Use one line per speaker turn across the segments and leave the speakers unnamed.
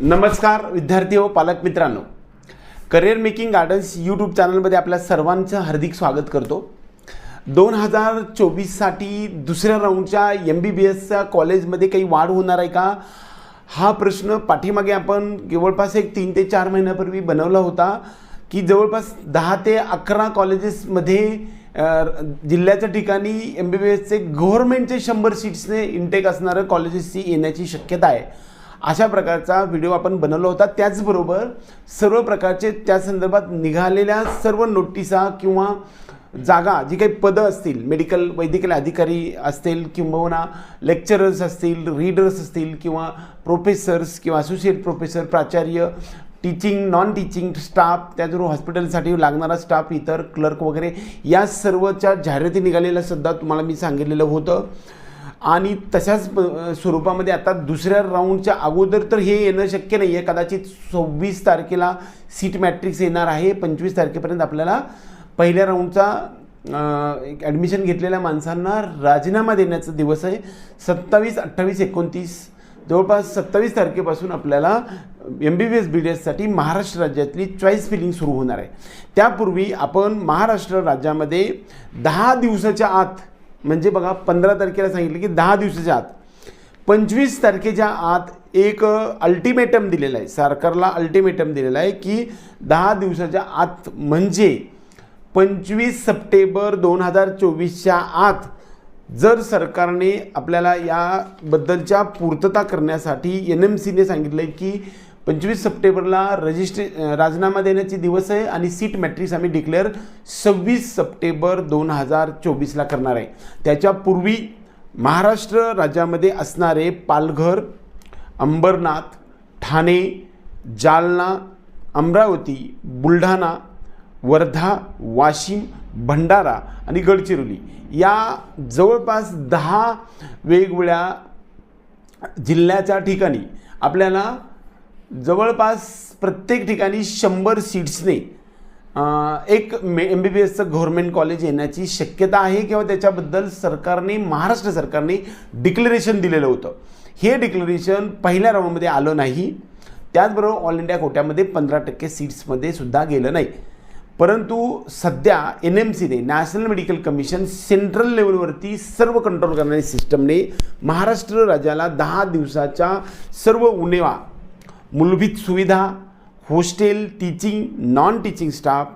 नमस्कार विद्यार्थी व पालक मित्रांनो. करिअर मेकिंग गार्डन्स यूट्यूब चॅनलमध्ये आपल्या सर्वांचं हार्दिक स्वागत करतो. दोन हजार चोवीससाठी दुसऱ्या राऊंडच्या एम बी बी एसच्या कॉलेजमध्ये काही वाढ होणार आहे का? हा प्रश्न पाठीमागे आपण जवळपास एक तीन ते चार महिन्यापूर्वी बनवला होता की जवळपास दहा ते अकरा कॉलेजेसमध्ये जिल्ह्याच्या ठिकाणी एम बी बी एसचे गव्हर्मेंटचे शंभर सीट्सने इंटेक असणारं कॉलेजेसची येण्याची शक्यता आहे. अशा प्रकारचा व्हिडिओ आपण बनवला होता. त्याचबरोबर सर्व प्रकारचे त्या संदर्भात निघालेल्या सर्व नोटिसा किंवा जागा जी काही पदं असतील मेडिकल वैद्यकीय अधिकारी असतील किंबहुना लेक्चरर्स असतील रीडर्स असतील किंवा प्रोफेसर्स किंवा असोसिएट प्रोफेसर प्राचार्य टीचिंग नॉन टीचिंग स्टाफ त्याचबरोबर हॉस्पिटलसाठी लागणारा स्टाफ इतर क्लर्क वगैरे या सर्वच्या जाहिराती निघालेल्या सुद्धा तुम्हाला मी सांगितलेलं होतं. आणि तशाच स्वरूपामध्ये आता दुसऱ्या राऊंडच्या अगोदर तर हे येणं शक्य नाही आहे कदाचित सव्वीस तारखेला सीट मॅट्रिक्स येणार आहे. पंचवीस तारखेपर्यंत आपल्याला पहिल्या राऊंडचा ॲडमिशन घेतलेल्या माणसांना राजीनामा देण्याचा दिवस आहे. सत्तावीस अठ्ठावीस एकोणतीस जवळपास सत्तावीस तारखेपासून आपल्याला M B B S B D एससाठी Maharashtra राज्यातली चॉईस फिलिंग सुरू होणार आहे. त्यापूर्वी आपण महाराष्ट्र राज्यामध्ये दहा दिवसाच्या आत म्हणजे बघा पंधरा तारखेला सांगितलं की दहा दिवसाच्या आत. पंचवीस तारखेच्या आत एक अल्टिमेटम दिलेला आहे. सरकारला अल्टिमेटम दिलेला आहे की दहा दिवसाच्या आत म्हणजे पंचवीस सप्टेंबर दोन हजार चोवीसच्या आत जर सरकारने आपल्याला याबद्दलच्या पूर्तता करण्यासाठी एन एम सीने सांगितलं आहे की पंचवीस सप्टेंबरला रजिस्ट्रे राजीनामा देण्याचे दिवस आहे आणि सीट मॅट्रिक्स आम्ही डिक्लेअर सव्वीस सप्टेंबर दोन हजार चोवीसला करणार आहे. त्याच्यापूर्वी महाराष्ट्र राज्यामध्ये असणारे पालघर अंबरनाथ ठाणे जालना अमरावती बुलढाणा वर्धा वाशिम भंडारा आणि गडचिरोली या जवळपास दहा वेगवेगळ्या जिल्ह्याच्या ठिकाणी आपल्याला जवळपास प्रत्येक ठिकाणी शंभर सीट्सने एक मे एम बी बी एसचं गव्हर्मेंट कॉलेज येण्याची शक्यता आहे किंवा त्याच्याबद्दल सरकारने महाराष्ट्र सरकारने डिक्लरेशन दिलेलं होतं. हे डिक्लरेशन पहिल्या राऊंडमध्ये आलं नाही. त्याचबरोबर ऑल इंडिया कोट्यामध्ये पंधरा टक्के सीट्समध्ये सुद्धा गेलं नाही. परंतु सध्या एन एम सीने नॅशनल मेडिकल कमिशन सेंट्रल लेवलवरती सर्व कंट्रोल करणारी सिस्टमने महाराष्ट्र राज्याला दहा दिवसाच्या सर्व उणेवा मूलभूत सुविधा hostel teaching non teaching staff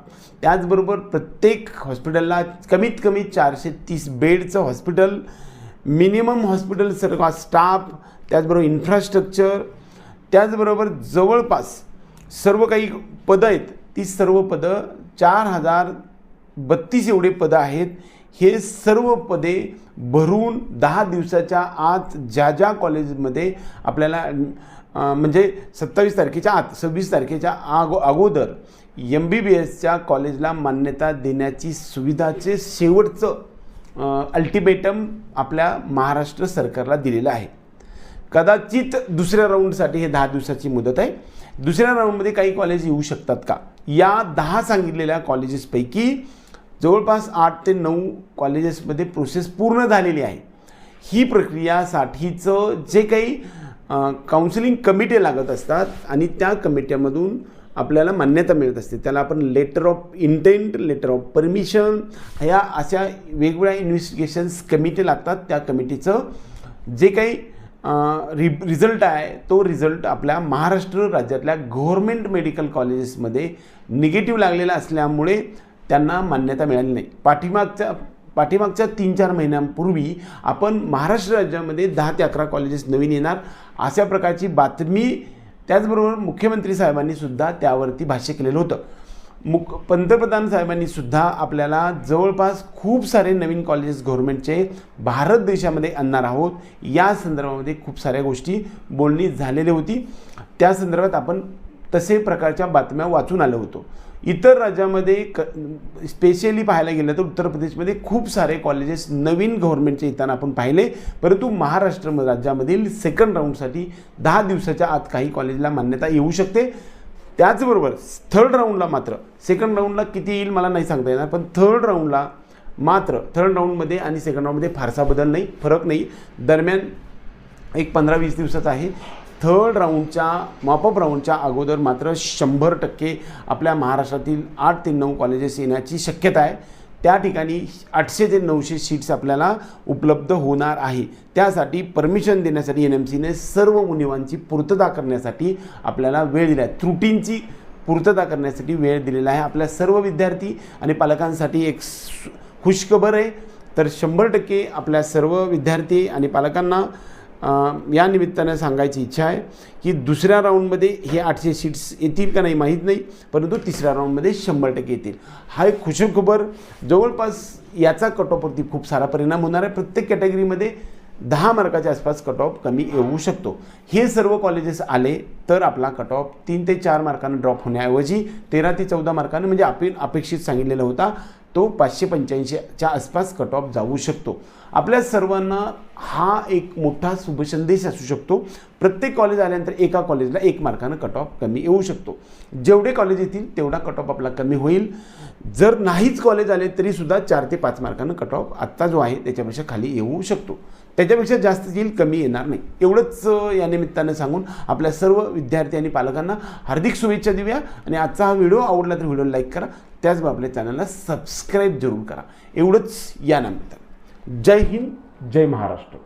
त्याचबरोबर प्रत्येक हॉस्पिटलला कमीत कमी चारशे तीस बेडचं हॉस्पिटल मिनिमम हॉस्पिटल सर्व स्टाफ त्याचबरोबर इन्फ्रास्ट्रक्चर त्याचबरोबर जवळपास सर्व काही पदं आहेत. ती सर्व पदं चार हजार बत्तीस एवढे पदं आहेत. हे सर्व पदे भरून दहा दिवसाच्या आत ज्या ज्या कॉलेजमध्ये आपल्याला म्हणजे सत्तावीस तारखेच्या आत सव्वीस तारखेच्या आगो अगोदर एम बी बी एसच्या कॉलेजला मान्यता देण्याची सुविधाचे शेवटचं अल्टिमेटम आपल्या महाराष्ट्र सरकारला दिलेलं आहे. कदाचित दुसऱ्या राऊंडसाठी हे दहा दिवसाची मुदत आहे. दुसऱ्या राऊंडमध्ये काही कॉलेज येऊ शकतात का? या दहा सांगितलेल्या कॉलेजेसपैकी जवळपास आठ ते नऊ कॉलेजेसमध्ये प्रोसेस पूर्ण झालेली आहे. ही प्रक्रियासाठीचं जे काही काउन्सिलिंग कमिट्या लागत असतात आणि त्या कमिट्यामधून आपल्याला मान्यता मिळत असते. त्याला आपण letter of intent letter of permission ह्या अशा वेगवेगळ्या इन्व्हेस्टिगेशन्स कमिटी लागतात. त्या कमिटीचं जे काही रि रिझल्ट आहे तो रिझल्ट आपल्या महाराष्ट्र राज्यातल्या गव्हर्मेंट मेडिकल कॉलेजेसमध्ये निगेटिव्ह लागलेला असल्यामुळे त्यांना मान्यता मिळाली नाही. पाठीमागच्या पाठीमागच्या तीन चार महिन्यांपूर्वी आपण महाराष्ट्र राज्यामध्ये दहा ते अकरा कॉलेजेस नवीन येणार अशा प्रकारची बातमी त्याचबरोबर मुख्यमंत्री साहेबांनी सुद्धा त्यावरती भाष्य केलेलं होतं. मुख पंतप्रधान साहेबांनी सुद्धा आपल्याला जवळपास खूप सारे नवीन कॉलेजेस गव्हर्नमेंटचे भारत देशामध्ये आणणार आहोत. या संदर्भामध्ये खूप साऱ्या गोष्टी बोलणी झालेली होती. त्या संदर्भात आपण तसे प्रकारच्या बातम्या वाचून आलो होतो. इतर राज्यामध्ये क स्पेशली पाहायला गेलं तर उत्तर प्रदेशमध्ये खूप सारे कॉलेजेस नवीन गव्हर्नमेंटचे येताना आपण पाहिले. परंतु महाराष्ट्र राज्यामधील सेकंड राऊंडसाठी दहा दिवसाच्या आत काही कॉलेजला मान्यता येऊ शकते. त्याचबरोबर थर्ड राऊंडला मात्र सेकंड राऊंडला किती येईल मला नाही सांगता येणार पण थर्ड राऊंडला मात्र थर्ड राऊंडमध्ये आणि सेकंड राऊंडमध्ये फारसा बदल नाही फरक नाही. दरम्यान एक पंधरा वीस दिवसाचा आहे. थर्ड राऊंडच्या मॉपअप राऊंडच्या अगोदर मात्र शंभर टक्के आपल्या महाराष्ट्रातील आठ ते नऊ कॉलेजेस येण्याची शक्यता आहे. त्या ठिकाणी आठशे ते नऊशे सीट्स आपल्याला उपलब्ध होणार आहे. त्यासाठी परमिशन देण्यासाठी एन एम सीने सर्व उणिवांची पूर्तता करण्यासाठी आपल्याला वेळ दिला आहे त्रुटींची पूर्तता करण्यासाठी वेळ दिलेला आहे आपल्या सर्व विद्यार्थी आणि पालकांसाठी एक खुशखबर आहे. तर शंभर टक्के आपल्या सर्व विद्यार्थी आणि पालकांना या निमित्तानं सांगायची इच्छा आहे की दुसऱ्या राऊंडमध्ये हे आठशे सीट्स येतील का नाही माहीत नाही परंतु तिसऱ्या राऊंडमध्ये शंभर टक्के येतील. हा एक खुशखबर जवळपास याचा कट ऑफवरती खूप सारा परिणाम होणार आहे. प्रत्येक कॅटेगरीमध्ये दहा मार्काच्या आसपास कट ऑफ कमी येऊ शकतो. हे सर्व कॉलेजेस आले तर आपला कट ऑफ तीन ते चार मार्कानं ड्रॉप होण्याऐवजी तेरा ते चौदा मार्कानं म्हणजे आपण अपेक्षित सांगितलेला होता तो पाचशे पंच्याऐंशीच्या आसपास कट ऑफ जाऊ शकतो. आपल्या सर्वांना हा एक मोठा शुभसंदेश असू शकतो. प्रत्येक कॉलेज आल्यानंतर एका कॉलेजला एक मार्कानं कट ऑफ कमी येऊ शकतो. जेवढे कॉलेज येतील तेवढा कट ऑफ आपला कमी होईल. जर नाहीच कॉलेज आले तरीसुद्धा चार ते पाच मार्कानं कट ऑफ आत्ता जो आहे त्याच्यापेक्षा खाली येऊ शकतो. त्याच्यापेक्षा जास्त येईल कमी येणार नाही. एवढंच या निमित्तानं सांगून आपल्या सर्व विद्यार्थी आणि पालकांना हार्दिक शुभेच्छा देऊया. आणि आजचा हा व्हिडिओ आवडला तर व्हिडिओ लाईक करा. त्याचबरोबर आपल्या चॅनलला सबस्क्राईब जरूर करा. एवढंच या निमित्तानं. जय हिंद जय महाराष्ट्र.